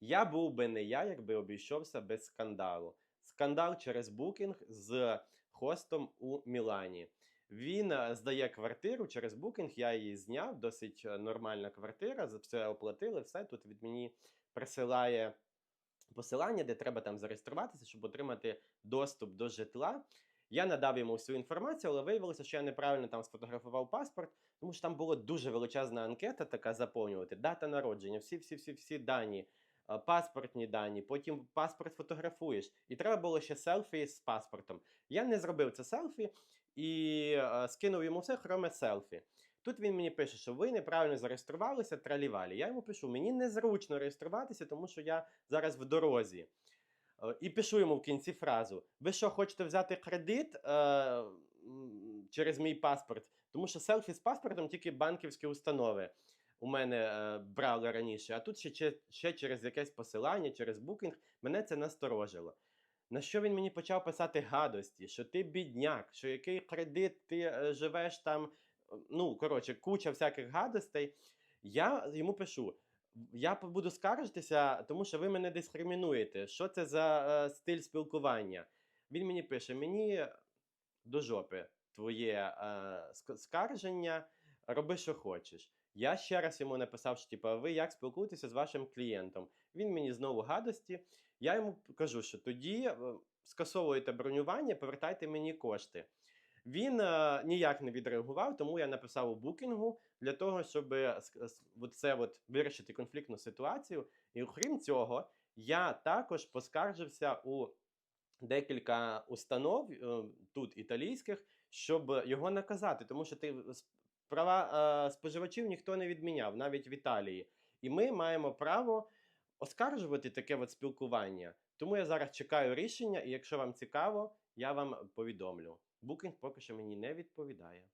Я був би не я, якби обійшовся без скандалу. Скандал через букінг з хостом у Мілані. Він е, здає квартиру через букінг. Я її зняв. Досить е, нормальна квартира. За все оплатили. Все тут від мені присилає посилання, де треба там зареєструватися, щоб отримати доступ до житла. Я надав йому всю інформацію, але виявилося, що я неправильно там сфотографував паспорт, тому що там була дуже величезна анкета, така заповнювати, дата народження, всі, всі, всі, всі дані, паспортні дані, потім паспорт фотографуєш. І треба було ще селфі з паспортом. Я не зробив це селфі і е, скинув йому все, кроме селфі. Тут він мені пише, що ви неправильно зареєструвалися тралівалі. Я йому пишу, мені незручно реєструватися, тому що я зараз в дорозі. Е, І пишу йому в кінці фразу: Ви що, хочете взяти кредит е, через мій паспорт? Тому що селфі з паспортом тільки банківські установи у мене е, брали раніше, а тут ще, ще, через якесь посилання, через букінг, мене це насторожило. На що він мені почав писати гадості, що ти бідняк, що який кредит ти е, живеш там. Ну, коротше, куча всяких гадостей. Я йому пишу: я буду скаржитися, тому що ви мене дискримінуєте. Що це за е, стиль спілкування? Він мені пише: мені до жопи твоє е, скарження, роби, що хочеш. Я ще раз йому написав, що типу, ви як спілкуєтеся з вашим клієнтом. Він мені знову гадості. Я йому кажу, що тоді е, скасовуєте бронювання, повертайте мені кошти. Він е, ніяк не відреагував, тому я написав у букінгу для того, щоб е, це от вирішити конфліктну ситуацію. І окрім цього, я також поскаржився у декілька установ е, тут італійських, щоб його наказати, тому що ти с- права е, споживачів ніхто не відміняв, навіть в Італії. І ми маємо право оскаржувати таке от спілкування. Тому я зараз чекаю рішення, і якщо вам цікаво, я вам повідомлю. Букінг поки що мені не відповідає.